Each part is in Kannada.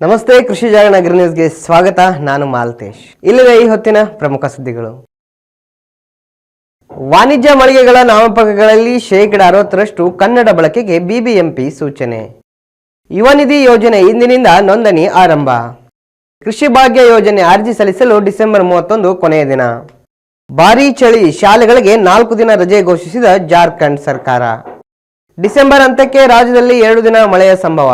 ನಮಸ್ತೆ, ಕೃಷಿ ಜಾಗರಣ ಅಗ್ರಿ ನ್ಯೂಸ್ಗೆ ಸ್ವಾಗತ. ನಾನು ಮಾಲ್ತೇಶ್. ಇಲ್ಲಿವೆ ಈ ಹೊತ್ತಿನ ಪ್ರಮುಖ ಸುದ್ದಿಗಳು. ವಾಣಿಜ್ಯ ಮಳಿಗೆಗಳ ನಾಮಪಕಗಳಲ್ಲಿ ಶೇಕಡ ಅರವತ್ತರಷ್ಟು ಕನ್ನಡ ಬಳಕೆಗೆ ಬಿಬಿಎಂಪಿ ಸೂಚನೆ. ಯುವ ನಿಧಿ ಯೋಜನೆ ಇಂದಿನಿಂದ ನೋಂದಣಿ ಆರಂಭ. ಕೃಷಿ ಭಾಗ್ಯ ಯೋಜನೆ ಅರ್ಜಿ ಸಲ್ಲಿಸಲು ಡಿಸೆಂಬರ್ ಮೂವತ್ತೊಂದು ಕೊನೆಯ ದಿನ. ಭಾರೀ ಚಳಿ ಶಾಲೆಗಳಿಗೆ ನಾಲ್ಕು ದಿನ ರಜೆ ಘೋಷಿಸಿದ ಜಾರ್ಖಂಡ್ ಸರ್ಕಾರ. ಡಿಸೆಂಬರ್ ಅಂತ್ಯಕ್ಕೆ ರಾಜ್ಯದಲ್ಲಿ ಎರಡು ದಿನ ಮಳೆಯ ಸಂಭವ.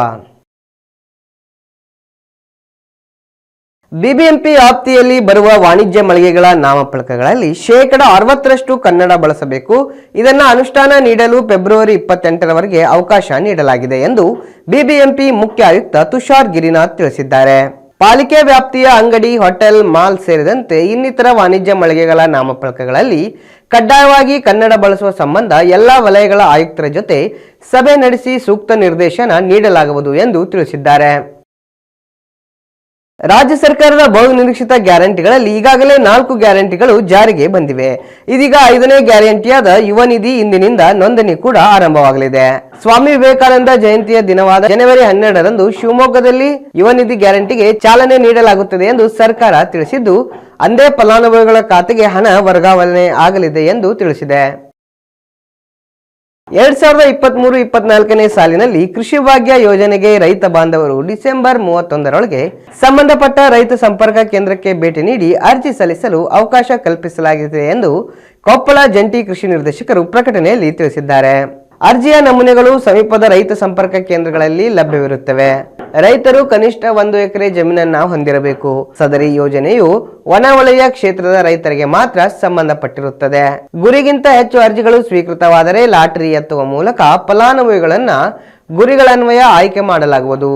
ಬಿಬಿಎಂಪಿ ವ್ಯಾಪ್ತಿಯಲ್ಲಿ ಬರುವ ವಾಣಿಜ್ಯ ಮಳಿಗೆಗಳ ನಾಮಫಲಕಗಳಲ್ಲಿ ಶೇಕಡ ಅರವತ್ತರಷ್ಟು ಕನ್ನಡ ಬಳಸಬೇಕು. ಇದನ್ನ ಅನುಷ್ಠಾನ ನೀಡಲು ಫೆಬ್ರವರಿ ಇಪ್ಪತ್ತೆಂಟರವರೆಗೆ ಅವಕಾಶ ನೀಡಲಾಗಿದೆ ಎಂದು ಬಿಬಿಎಂಪಿ ಮುಖ್ಯ ಆಯುಕ್ತ ತುಷಾರ್ ಗಿರಿನಾಥ್ ತಿಳಿಸಿದ್ದಾರೆ. ಪಾಲಿಕೆ ವ್ಯಾಪ್ತಿಯ ಅಂಗಡಿ, ಹೋಟೆಲ್, ಮಾಲ್ ಸೇರಿದಂತೆ ಇನ್ನಿತರ ವಾಣಿಜ್ಯ ಮಳಿಗೆಗಳ ನಾಮಫಲಕಗಳಲ್ಲಿ ಕಡ್ಡಾಯವಾಗಿ ಕನ್ನಡ ಬಳಸುವ ಸಂಬಂಧ ಎಲ್ಲಾ ವಲಯಗಳ ಆಯುಕ್ತರ ಜೊತೆ ಸಭೆ ನಡೆಸಿ ಸೂಕ್ತ ನಿರ್ದೇಶನ ನೀಡಲಾಗುವುದು ಎಂದು ತಿಳಿಸಿದ್ದಾರೆ. ರಾಜ್ಯ ಸರ್ಕಾರದ ಬಹು ನಿರೀಕ್ಷಿತ ಗ್ಯಾರಂಟಿಗಳಲ್ಲಿ ಈಗಾಗಲೇ ನಾಲ್ಕು ಗ್ಯಾರಂಟಿಗಳು ಜಾರಿಗೆ ಬಂದಿವೆ. ಇದೀಗ ಐದನೇ ಗ್ಯಾರಂಟಿಯಾದ ಯುವ ನಿಧಿ ಇಂದಿನಿಂದ ನೋಂದಣಿ ಕೂಡ ಆರಂಭವಾಗಲಿದೆ. ಸ್ವಾಮಿ ವಿವೇಕಾನಂದ ಜಯಂತಿಯ ದಿನವಾದ ಜನವರಿ ಹನ್ನೆರಡರಂದು ಶಿವಮೊಗ್ಗದಲ್ಲಿ ಯುವ ನಿಧಿ ಗ್ಯಾರಂಟಿಗೆ ಚಾಲನೆ ನೀಡಲಾಗುತ್ತದೆ ಎಂದು ಸರ್ಕಾರ ತಿಳಿಸಿದ್ದು, ಅಂದೇ ಫಲಾನುಭವಿಗಳ ಖಾತೆಗೆ ಹಣ ವರ್ಗಾವಣೆ ಆಗಲಿದೆ ಎಂದು ತಿಳಿಸಿದೆ. ಎರಡ್ ಸಾವಿರದ ಇಪ್ಪತ್ತ್ ಮೂರು ಇಪ್ಪತ್ನಾಲ್ಕನೇ ಸಾಲಿನಲ್ಲಿ ಕೃಷಿ ಭಾಗ್ಯ ಯೋಜನೆಗೆ ರೈತ ಬಾಂಧವರು ಡಿಸೆಂಬರ್ ಮೂವತ್ತೊಂದರೊಳಗೆ ಸಂಬಂಧಪಟ್ಟ ರೈತ ಸಂಪರ್ಕ ಕೇಂದ್ರಕ್ಕೆ ಭೇಟಿ ನೀಡಿ ಅರ್ಜಿ ಸಲ್ಲಿಸಲು ಅವಕಾಶ ಕಲ್ಪಿಸಲಾಗಿದೆ ಎಂದು ಕೊಪ್ಪಳ ಜಂಟಿ ಕೃಷಿ ನಿರ್ದೇಶಕರು ಪ್ರಕಟಣೆಯಲ್ಲಿ ತಿಳಿಸಿದ್ದಾರೆ. ಅರ್ಜಿಯ ನಮೂನೆಗಳು ಸಮೀಪದ ರೈತ ಸಂಪರ್ಕ ಕೇಂದ್ರಗಳಲ್ಲಿ ಲಭ್ಯವಿರುತ್ತವೆ. ರೈತರು ಕನಿಷ್ಠ ಒಂದು ಎಕರೆ ಜಮೀನನ್ನ ಹೊಂದಿರಬೇಕು. ಸದರಿ ಯೋಜನೆಯು ವನವಲಯ ಕ್ಷೇತ್ರದ ರೈತರಿಗೆ ಮಾತ್ರ ಸಂಬಂಧಪಟ್ಟಿರುತ್ತದೆ. ಗುರಿಗಿಂತ ಹೆಚ್ಚು ಅರ್ಜಿಗಳು ಸ್ವೀಕೃತವಾದರೆ ಲಾಟರಿ ಎತ್ತುವ ಮೂಲಕ ಫಲಾನುಭವಿಗಳನ್ನ ಗುರಿಗಳನ್ವಯ ಆಯ್ಕೆ ಮಾಡಲಾಗುವುದು.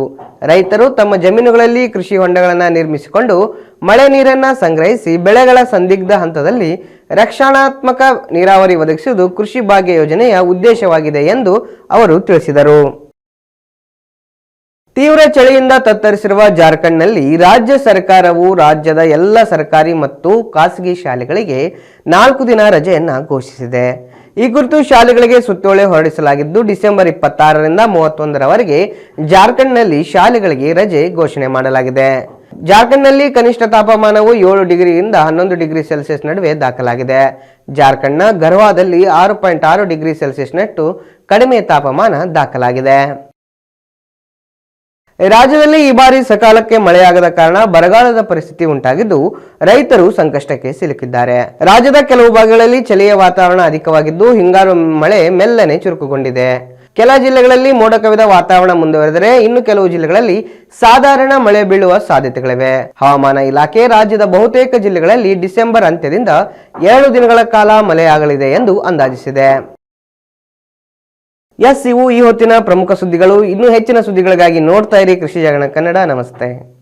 ರೈತರು ತಮ್ಮ ಜಮೀನುಗಳಲ್ಲಿ ಕೃಷಿ ಹೊಂಡಗಳನ್ನು ನಿರ್ಮಿಸಿಕೊಂಡು ಮಳೆ ನೀರನ್ನ ಸಂಗ್ರಹಿಸಿ ಬೆಳೆಗಳ ಸಂದಿಗ್ಧ ಹಂತದಲ್ಲಿ ರಕ್ಷಣಾತ್ಮಕ ನೀರಾವರಿ ಒದಗಿಸುವುದು ಕೃಷಿ ಭಾಗ್ಯ ಯೋಜನೆಯ ಉದ್ದೇಶವಾಗಿದೆ ಎಂದು ಅವರು ತಿಳಿಸಿದರು. ತೀವ್ರ ಚಳಿಯಿಂದ ತತ್ತರಿಸಿರುವ ಜಾರ್ಖಂಡ್ನಲ್ಲಿ ರಾಜ್ಯ ಸರ್ಕಾರವು ರಾಜ್ಯದ ಎಲ್ಲ ಸರ್ಕಾರಿ ಮತ್ತು ಖಾಸಗಿ ಶಾಲೆಗಳಿಗೆ ನಾಲ್ಕು ದಿನ ರಜೆಯನ್ನು ಘೋಷಿಸಿದೆ. ಈ ಕುರಿತು ಶಾಲೆಗಳಿಗೆ ಸುತ್ತೋಲೆ ಹೊರಡಿಸಲಾಗಿದ್ದು, ಡಿಸೆಂಬರ್ ಇಪ್ಪತ್ತಾರರಿಂದ ಮೂವತ್ತೊಂದರವರೆಗೆ ಜಾರ್ಖಂಡ್ನಲ್ಲಿ ಶಾಲೆಗಳಿಗೆ ರಜೆ ಘೋಷಣೆ ಮಾಡಲಾಗಿದೆ. ಜಾರ್ಖಂಡ್ನಲ್ಲಿ ಕನಿಷ್ಠ ತಾಪಮಾನವು ಏಳು ಡಿಗ್ರಿಯಿಂದ ಹನ್ನೊಂದು ಡಿಗ್ರಿ ಸೆಲ್ಸಿಯಸ್ ನಡುವೆ ದಾಖಲಾಗಿದೆ. ಜಾರ್ಖಂಡ್ನ ಗರ್ವಾದಲ್ಲಿ ಆರು ಪಾಯಿಂಟ್ ಆರು ಡಿಗ್ರಿ ಸೆಲ್ಸಿಯಸ್ನಷ್ಟು ಕಡಿಮೆ ತಾಪಮಾನ ದಾಖಲಾಗಿದೆ. ರಾಜ್ಯದಲ್ಲಿ ಈ ಬಾರಿ ಸಕಾಲಕ್ಕೆ ಮಳೆಯಾಗದ ಕಾರಣ ಬರಗಾಲದ ಪರಿಸ್ಥಿತಿ ಉಂಟಾಗಿದ್ದು ರೈತರು ಸಂಕಷ್ಟಕ್ಕೆ ಸಿಲುಕಿದ್ದಾರೆ. ರಾಜ್ಯದ ಕೆಲವು ಭಾಗಗಳಲ್ಲಿ ಚಳಿಯ ವಾತಾವರಣ ಅಧಿಕವಾಗಿದ್ದು ಹಿಂಗಾರು ಮಳೆ ಮೆಲ್ಲನೆ ಚುರುಕುಗೊಂಡಿದೆ. ಕೆಲ ಜಿಲ್ಲೆಗಳಲ್ಲಿ ಮೋಡ ಕವಿದ ವಾತಾವರಣ ಮುಂದುವರೆದರೆ ಇನ್ನು ಕೆಲವು ಜಿಲ್ಲೆಗಳಲ್ಲಿ ಸಾಧಾರಣ ಮಳೆ ಬೀಳುವ ಸಾಧ್ಯತೆಗಳಿವೆ. ಹವಾಮಾನ ಇಲಾಖೆ ರಾಜ್ಯದ ಬಹುತೇಕ ಜಿಲ್ಲೆಗಳಲ್ಲಿ ಡಿಸೆಂಬರ್ ಅಂತ್ಯದಿಂದ ಎರಡು ದಿನಗಳ ಕಾಲ ಮಳೆಯಾಗಲಿದೆ ಎಂದು ಅಂದಾಜಿಸಿದೆ. ಎಸ್ ಇವು ಈ ಹೊತ್ತಿನ ಪ್ರಮುಖ ಸುದ್ದಿಗಳು. ಇನ್ನೂ ಹೆಚ್ಚಿನ ಸುದ್ದಿಗಳಿಗಾಗಿ ನೋಡ್ತಾ ಇರಿ ಕೃಷಿ ಜಾಗರಣ ಕನ್ನಡ. ನಮಸ್ತೆ.